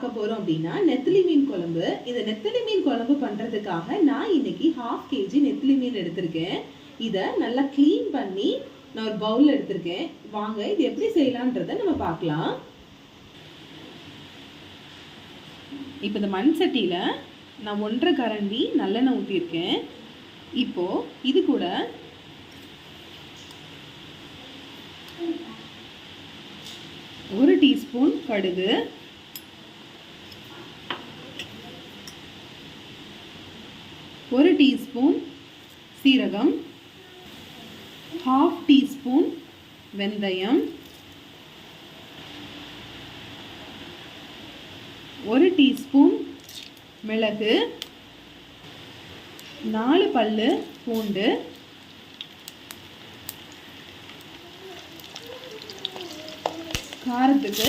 பார்க்க போறோம் அப்படின்னா நெத்திலி மீன் குழம்பு. இந்த நெத்திலி மீன் குழம்பு பண்ணுறதுக்காக நான் இன்னைக்கு ஹாஃப் கேஜி நெத்திலி மீன் எடுத்திருக்கேன். இதை நல்லா க்ளீன் பண்ணி நான் ஒரு பவுல் எடுத்திருக்கேன். வாங்க இது எப்படி செய்யலான்றதை நம்ம பார்க்கலாம். இப்போ இந்த மண் சட்டியில் நான் ஒன்றரை கரண்டி நல்லெண்ணெய் ஊற்றியிருக்கேன் இப்போ இது கூட ஒரு டீஸ்பூன் கடுகு ஒரு டீஸ்பூன் சீரகம் ஹாஃப் டீஸ்பூன் வெந்தயம் ஒரு டீஸ்பூன் மிளகு நாலு பல்லு பூண்டு காரத்துக்கு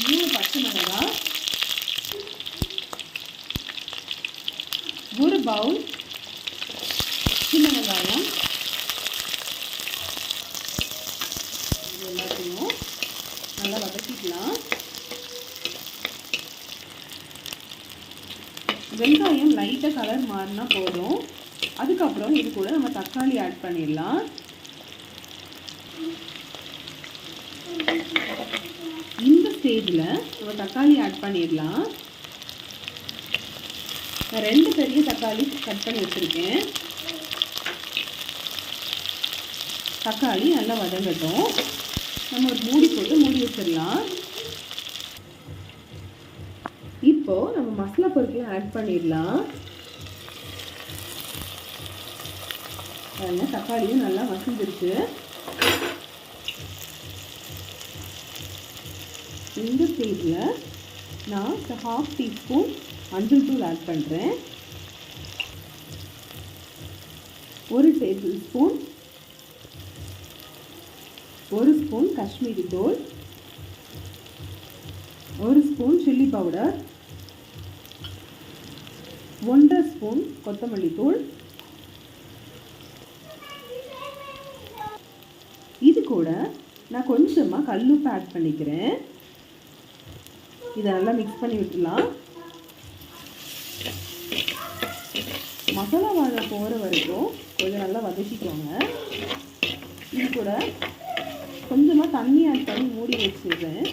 மூணு பச்சை மிளகாய் ஒரு பவுல் சின்ன வெங்காயம். இது எல்லாத்தையும் நல்லா வதக்கிக்கலாம். வெங்காயம் லைட்டாக கலர் மாறினா போதும். அதுக்கப்புறம் இது கூட நம்ம தக்காளி ஆட் பண்ணிடலாம். இந்த ஸ்டேஜில் நம்ம தக்காளி ஆட் பண்ணிடலாம். நான் ரெண்டு பெரிய தக்காளி கட் பண்ணி வச்சுருக்கேன். தக்காளி நல்லா வதங்கட்டும். நம்ம ஒரு மூடி போட்டு மூடி வச்சிடலாம். இப்போ நம்ம மசாலா பொருட்களை ஆட் பண்ணிடலாம். அதில் தக்காளியும் நல்லா மசிஞ்சிருச்சு இந்த ஸ்டேஜில் நான் ஹாஃப் டீஸ்பூன் மஞ்சள் தூள் ஆட் பண்ணுறேன் ஒரு டேபிள் ஸ்பூன் ஒரு ஸ்பூன் காஷ்மீரி தூள் ஒரு ஸ்பூன் சில்லி பவுடர் ஒன்றரை ஸ்பூன் கொத்தமல்லி தூள். இது கூட நான் கொஞ்சமாக கல்லுப்பு ஆட் பண்ணிக்கிறேன். இதை நல்லா மிக்ஸ் பண்ணி விட்டுலாம் மசாலா வாழை போகிற வரைக்கும் கொஞ்சம் நல்லா வதக்கிக்கோங்க. இது கூட கொஞ்சமாக தண்ணி ஆட் பண்ணி மூடி வச்சுருவேன்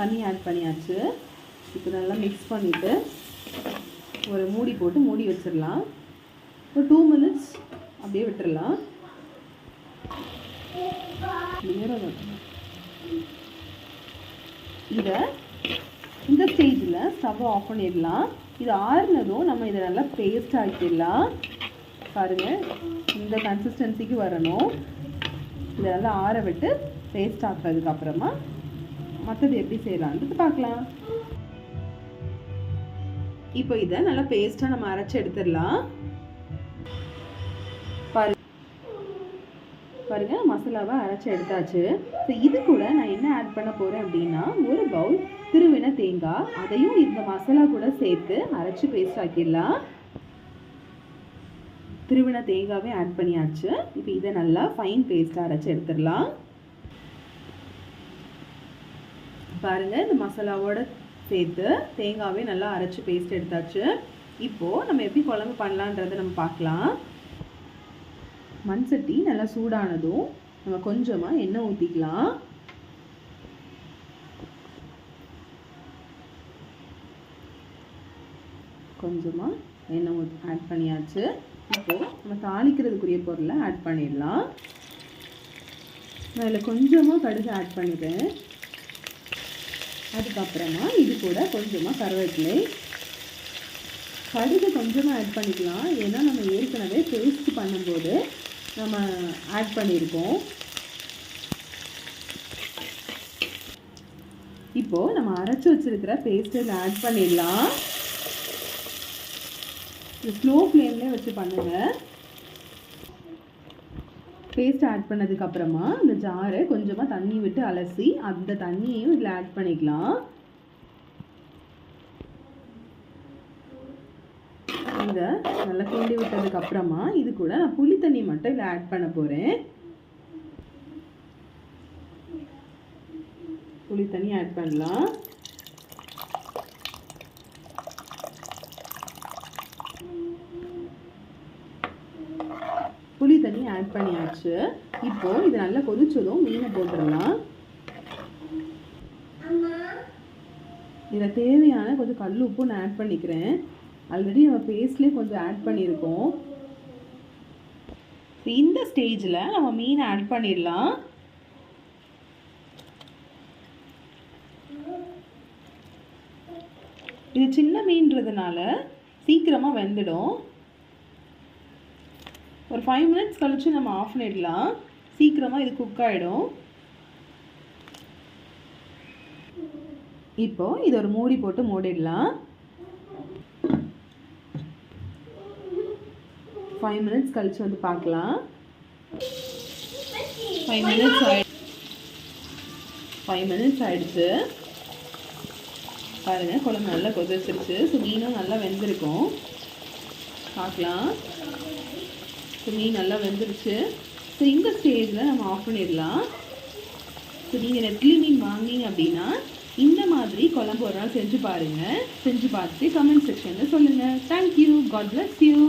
தண்ணி ஆட் பண்ணியாச்சு. இப்போ நல்லா மிக்ஸ் பண்ணிவிட்டு ஒரு மூடி போட்டு மூடி வச்சிடலாம். ஒரு டூ மினிட்ஸ் அப்படியே விட்டுறலாம் இதை இந்த ஸ்டேஜில் ஸ்டவ் ஆஃப் பண்ணிடலாம். இது ஆறுனதும் நம்ம இதை நல்லா பேஸ்ட் ஆக்கிடலாம். பாருங்கள் இந்த கன்சிஸ்டன்சிக்கு வரணும். இதை நல்லா ஆற விட்டு பேஸ்ட் ஆக்குறதுக்கு அப்புறமா மற்றது எப்படி செய்யலான்றது பார்க்கலாம். இப்போ இதை நல்லா பேஸ்ட்டாக நம்ம அரைச்சி எடுத்துடலாம். பாருங்கள் மசாலாவை அரைச்சி எடுத்தாச்சு. ஸோ இது கூட நான் என்ன ஆட் பண்ண போகிறேன் அப்படின்னா ஒரு பவுல் திருவின தேங்காய் அதையும் இந்த மசாலா கூட சேர்த்து அரைச்சி பேஸ்ட் ஆக்கிடலாம். திருவின தேங்காவே ஆட் பண்ணியாச்சு. இப்போ இதை நல்லா ஃபைன் பேஸ்ட்டாக அரைச்சி எடுத்துடலாம். பாருங்கள் இந்த மசாலாவோட சேர்த்து தேங்காவே நல்லா அரைச்சி பேஸ்ட் எடுத்தாச்சு. இப்போது நம்ம எப்படி குழம்பு பண்ணலான்றதை நம்ம பார்க்கலாம். மண் சட்டி நல்லா சூடானதும் நம்ம கொஞ்சமாக எண்ணெய் ஊற்றிக்கலாம் கொஞ்சமாக எண்ணெய் ஊத் ஆட் பண்ணியாச்சு. இப்போது நம்ம தாளிக்கிறதுக்குரிய பொருளை ஆட் பண்ணிடலாம். நான் இதில் கொஞ்சமாக கடுகு ஆட் பண்ணிக்கிறேன் அதுக்கப்புறமா இது கூட கொஞ்சமாக கருவேப்பிலை. கடுகு கொஞ்சமாக ஆட் பண்ணிக்கலாம். ஏன்னா நம்ம ஏற்கனவே பேஸ்ட் பண்ணும்போது நம்ம ஆட் பண்ணியிருக்கோம். இப்போது நம்ம அரைச்சி வச்சிருக்கிற இதில் ஆட் பண்ணிடலாம். இது ஸ்லோ ஃப்ளேம்லேயே வச்சு பண்ணுங்கள் பேஸ்ட் ஆட் பண்ணதுக்கப்புறமா இந்த ஜாரை கொஞ்சமாக தண்ணி விட்டு அலசி அந்த தண்ணியையும் இதில் ஆட் பண்ணிக்கலாம். இதை நல்லா கிண்டி விட்டதுக்கு அப்புறமா இது கூட நான் புளி தண்ணி மட்டும் இதில் ஆட் பண்ண போகிறேன் புளி தண்ணி ஆட் பண்ணலாம். புளி தண்ணி ஆட் பண்ணியாச்சு. இப்போ இது நல்லா கொதிச்சதும் மீனை போட்டுடலாம். இதில் தேவையான கொஞ்சம் கல் உப்பு நான் ஆட் பண்ணிக்கிறேன். ஆல்ரெடி நம்ம பேஸ்ட்லேயே கொஞ்சம் ஆட் பண்ணியிருக்கோம். இந்த ஸ்டேஜில் நம்ம மீனை ஆட் பண்ணிடலாம். இது சின்ன மீன்றதுனால சீக்கிரமாக வெந்துடும். ஒரு ஃபைவ் மினிட்ஸ் கழித்து நம்ம ஆஃப் பண்ணிடலாம். சீக்கிரமாக இது குக் ஆகிடும் இப்போ இது ஒரு மூடி போட்டு மூடிடலாம். ஃபைவ் மினிட்ஸ் கழிச்சு வந்து பார்க்கலாம். ஃபைவ் மினிட்ஸ் ஆயி ஃபைவ் மினிட்ஸ் ஆயிடுச்சு. பாருங்க குழம்பு நல்லா கொதிச்சிருச்சு. ஸோ மீனும் நல்லா வெந்திருக்கும். பார்க்கலாம். ஸோ மீன் நல்லா வெந்துருச்சு. ஸோ இந்த ஸ்டேஜில் நம்ம ஆஃப் பண்ணிடலாம். ஸோ நீங்கள் நெட்லி மீன் வாங்கினீங்க அப்படின்னா இந்த மாதிரி குழம்பு ஒரு நாள் செஞ்சு பாருங்கள் செஞ்சு பார்த்துட்டு கமெண்ட் செக்ஷனில் சொல்லுங்கள் தேங்க்யூ காட் bless யூ